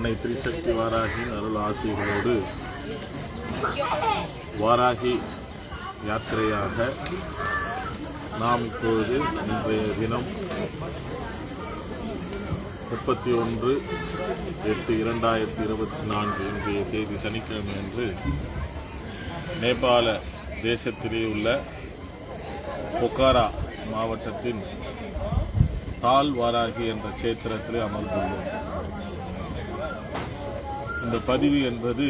அன்னை திரிசக்தி வாராகியின் அருள் ஆசிரியர்களோடு வாராகி யாத்திரையாக நாம் இப்பொழுது இன்றைய தினம் முப்பத்தி ஒன்று எட்டு இரண்டாயிரத்தி இருபத்தி நான்கு இன்றைய தேதி சனிக்கிழமை அன்று நேபாள தேசத்திலே உள்ள பொக்காரா மாவட்டத்தின் தால் வாராகி என்ற சேத்திரத்திலே அமர்ந்துள்ளோம். இந்த பதிவு என்பது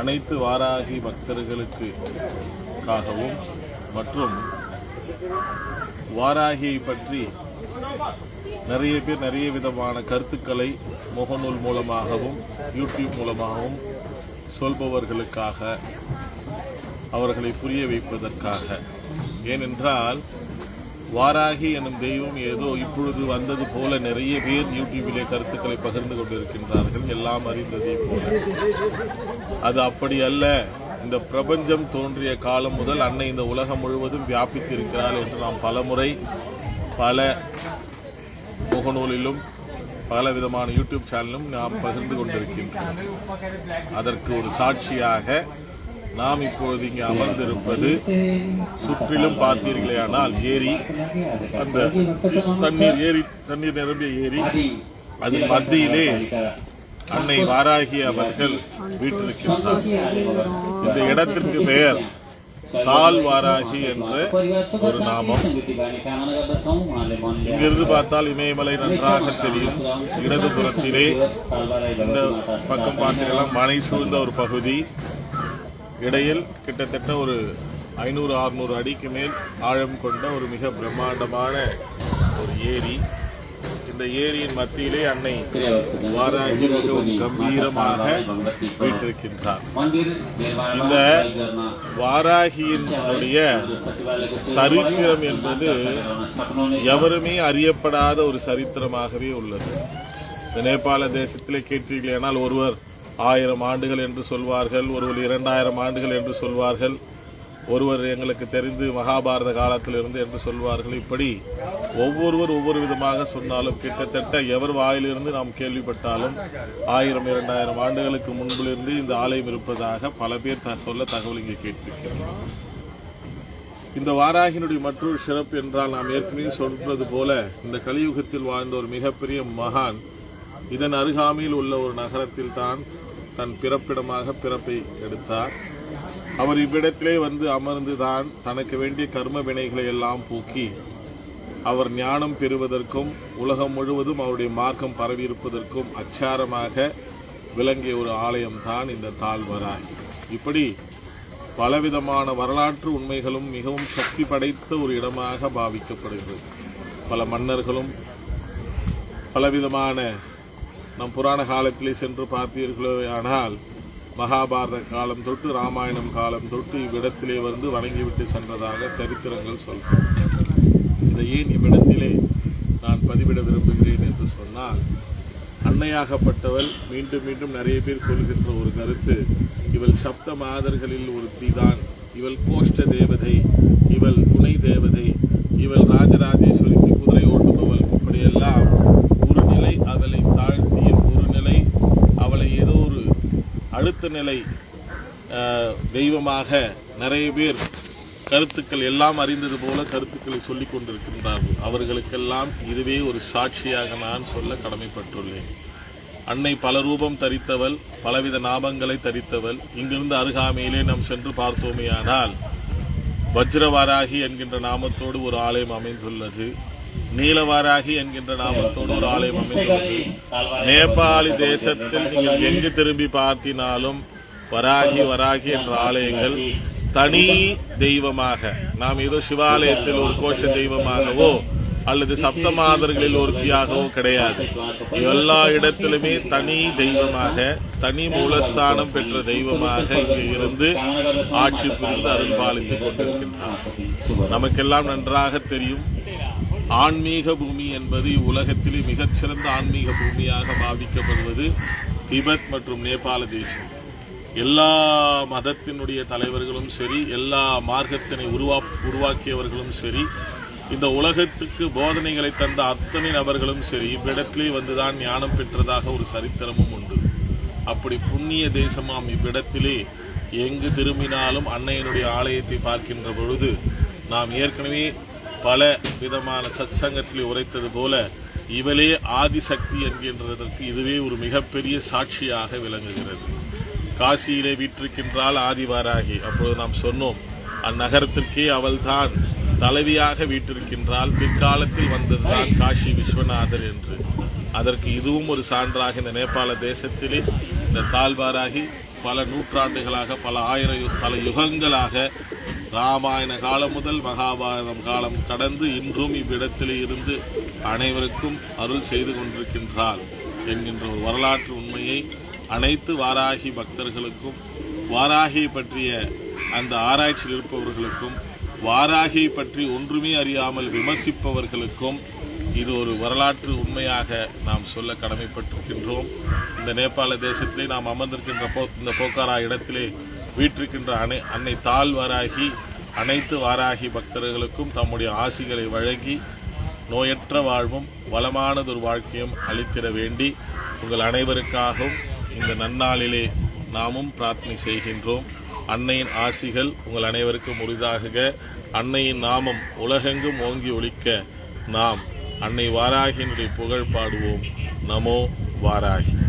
அனைத்து வாராகி பக்தர்களுக்குக்காகவும் மற்றும் வாராகியை பற்றி நிறைய பேர் நிறைய விதமான கருத்துக்களை முகநூல் மூலமாகவும் யூடியூப் மூலமாகவும் சொல்பவர்களுக்காக அவர்களை புரிய வைப்பதற்காக. ஏனென்றால் வாராகி எனும் தெய்வம் ஏதோ இப்பொழுது வந்தது போல நிறைய பேர் யூடியூபிலே கருத்துக்களை பகிர்ந்து கொண்டிருக்கின்றார்கள். எல்லாம் அறிந்ததே போல. அது அப்படி அல்ல. இந்த பிரபஞ்சம் தோன்றிய காலம் முதல் அன்னை இந்த உலகம் முழுவதும் வியாபித்திருக்கிறாள் என்று நாம் பலமுறை பல முகநூலிலும் பல விதமான யூடியூப் சேனலும் நாம் பகிர்ந்து கொண்டிருக்கின்றோம். அதற்கு ஒரு சாட்சியாக நாம் இப்போது இங்கே அமர்ந்திருப்பது சுற்றிலும் பார்த்தீர்களேயானால் ஏரி அந்த தண்ணீர் ஏரி தண்ணீர் நிரம்பிய ஏரி அதன் மத்தியிலே அன்னை வாராகி அவர்கள் வீட்டிருக்கின்றார் இந்த இடத்திற்கு பெயர் தால் வாராகி என்ற ஒரு நாமம். இங்கிருந்து பார்த்தால் இமயமலை நன்றாக தெரியும். இடதுபுறத்திலே இந்த பக்கம் பார்த்தீங்கன்னா மனை சூழ்ந்த ஒரு பகுதி. இடையில் கிட்டத்தட்ட ஒரு ஐநூறு அறுநூறு அடிக்கு மேல் ஆழம் கொண்ட ஒரு மிக பிரம்மாண்டமான ஒரு ஏரி. இந்த ஏரியின் மத்தியிலே அன்னை வாராகி மிகவும் கம்பீரமாக வீட்டிருக்கின்றார் இந்த வாராகியினுடைய சரித்திரம் என்பது எவருமே அறியப்படாத ஒரு சரித்திரமாகவே உள்ளது. இந்த நேபாள தேசத்திலே கேட்டீர்களேனால் ஒருவர் ஆயிரம் ஆண்டுகள் என்று சொல்வார்கள் ஒருவர் இரண்டாயிரம் ஆண்டுகள் என்று சொல்வார்கள் ஒருவர் எங்களுக்கு தெரிந்து மகாபாரத காலத்திலிருந்து என்று சொல்வார்கள். இப்படி ஒவ்வொருவர் ஒவ்வொரு விதமாக சொன்னாலும் கிட்டத்தட்ட எவர் வாயிலிருந்து நாம் கேள்விப்பட்டாலும் ஆயிரம் இரண்டாயிரம் ஆண்டுகளுக்கு முன்பிலிருந்து இந்த ஆலயம் இருப்பதாக பல பேர் த- சொல்ல தகவல் இங்கே கேட்டிருக்கிறோம் இந்த வாராகினுடைய மற்றொரு சிறப்பு என்றால் நாம் ஏற்கனவே சொல்றது போல இந்த கலியுகத்தில் வாழ்ந்த ஒரு மிகப்பெரிய மகான் இதன் அருகாமையில் உள்ள ஒரு நகரத்தில் தான் தன் பிறப்பிடமாக பிறப்பை எடுத்தார். அவர் இவ்விடத்திலே வந்து அமர்ந்து தான் தனக்கு வேண்டிய கர்ம வினைகளை எல்லாம் போக்கி அவர் ஞானம் பெறுவதற்கும் உலகம் முழுவதும் அவருடைய மார்க்கம் பரவியிருப்பதற்கும் அச்சாரமாக விளங்கிய ஒரு ஆலயம் தான் இந்த தாழ்வராய். இப்படி பலவிதமான வரலாற்று உண்மைகளும் மிகவும் சக்தி படைத்த ஒரு இடமாக பாவிக்கப்படுகிறது. பல மன்னர்களும் பலவிதமான நம் புராண காலத்திலே சென்று பார்த்தீர்களோ ஆனால் மகாபாரத காலம் தொட்டு ராமாயணம் காலம் தொட்டு இவ்விடத்திலே வந்து வணங்கிவிட்டு சென்றதாக சரித்திரங்கள் சொல்கிறோம் இதை ஏன் இவ்விடத்திலே நான் பதிவிட விரும்புகிறேன் என்று சொன்னால் அன்னையாகப்பட்டவள் மீண்டும் மீண்டும் நிறைய பேர் சொல்கின்ற ஒரு கருத்து இவள் சப்த மாதர்களில் ஒருத்தி தான் இவள் கோஷ்ட தேவதை இவள் துணை தேவதை இவள் ராஜராஜேஸ்வரி குதிரை ஓட்டுபவள் இப்படியெல்லாம் ஒரு நிலை அவளை தாழ்த்திய ஒரு நிலை அவளை ஏதோ ஒரு கருத்து நிலை தெய்வமாக நிறைய பேர் கருத்துக்கள் எல்லாம் அறிந்தது போல கருத்துக்களை சொல்லிக் கொண்டிருக்கின்றார்கள். அவர்களுக்கெல்லாம் இதுவே ஒரு சாட்சியாக நான் சொல்ல கடமைப்பட்டுள்ளேன். அன்னை பல ரூபம் தரித்தவள் பலவித நாமங்களை தரித்தவள் இங்கிருந்து அருகாமையிலே நாம் சென்று பார்த்தோமேயானால் வஜ்ரவாராகி என்கின்ற நாமத்தோடு ஒரு ஆலயம் அமைந்துள்ளது. நீலவாராகி என்கின்ற நாமத்தோடு ஒரு ஆலயம் அமைந்துள்ளது. நேபாளி தேசத்தில் நீங்கள் எங்கு திரும்பி பார்த்தினாலும் வராகி வராகி என்ற ஆலயங்கள் தனி தெய்வமாக நாம் ஏதோ சிவாலயத்தில் ஒரு கோஷ தெய்வமாகவோ அல்லது சப்தமாதர்களில் ஒருத்தியாகவோ கிடையாது. எல்லா இடத்திலுமே தனி தெய்வமாக தனி மூலஸ்தானம் பெற்ற தெய்வமாக இங்கு இருந்து ஆட்சி புரிந்து அருள் பாலித்துக் கொண்டிருக்கின்றார். நமக்கெல்லாம் நன்றாக தெரியும். ஆன்மீக பூமி என்பது இவ்வுலகத்திலே மிகச்சிறந்த ஆன்மீக பூமியாக பாவிக்கப்படுவது திபெத் மற்றும் நேபாள தேசம். எல்லா மதத்தினுடைய தலைவர்களும் சரி எல்லா மார்க்கத்தினை உருவா உருவாக்கியவர்களும் சரி இந்த உலகத்துக்கு போதனைகளை தந்த அத்தனை நபர்களும் சரி இவ்விடத்திலே வந்துதான் ஞானம் பெற்றதாக ஒரு சரித்திரமும் உண்டு. அப்படி புண்ணிய தேசமாம் இவ்விடத்திலே. எங்கு திரும்பினாலும் அன்னையினுடைய ஆலயத்தை பார்க்கின்ற பொழுது நாம் ஏற்கனவே பல விதமான சத்சங்கத்தில் உரைத்தது போல இவளே ஆதிசக்தி என்கின்றதற்கு இதுவே ஒரு மிகப்பெரிய சாட்சியாக விளங்குகிறது. காசியிலே வீற்றிருக்கின்றால் ஆதிவாராகி. அப்பொழுது நாம் சொன்னோம் அந்நகரத்திற்கே அவள்தான் தலைவியாக வீற்றிருக்கின்றால் பிற்காலத்தில் வந்ததுதான் காஷி விஸ்வநாதர் என்று. அதற்கு இதுவும் ஒரு சான்றாக இந்த நேபாள தேசத்திலே இந்த தாழ்வாராகி பல நூற்றாண்டுகளாக பல ஆயிரம் பல யுகங்களாக ராமாயண காலம் முதல் மகாபாரதம் காலம் கடந்து இன்றும் இவ்விடத்திலே இருந்து அனைவருக்கும் அருள் செய்து கொண்டிருக்கின்றார் என்கின்ற ஒரு வரலாற்று உண்மையை அனைத்து வாராகி பக்தர்களுக்கும் வாராகி பற்றிய அந்த ஆராய்ச்சியில் இருப்பவர்களுக்கும் வாராகியை பற்றி ஒன்றுமே அறியாமல் விமர்சிப்பவர்களுக்கும் இது ஒரு வரலாற்று உண்மையாக நாம் சொல்ல கடமைப்பட்டிருக்கின்றோம். இந்த நேபாள தேசத்திலே நாம் அமர்ந்திருக்கின்ற போ இந்த போக்காரா இடத்திலே வீற்றிருக்கின்ற அனை அன்னை தாழ் வாராகி அனைத்து வாராகி பக்தர்களுக்கும் தம்முடைய ஆசிகளை வழங்கி நோயற்ற வாழ்வும் வளமானதொரு வாழ்க்கையும் அளித்திட வேண்டி உங்கள் அனைவருக்காகவும் இந்த நன்னாளிலே நாமும் பிரார்த்தனை செய்கின்றோம். அன்னையின் ஆசிகள் உங்கள் அனைவருக்கும் உரிதாகுக. அன்னையின் நாமம் உலகெங்கும் ஓங்கி ஒழிக்க நாம் அன்னை வாராகியினுடைய புகழ் பாடுவோம். நமோ வாராகி.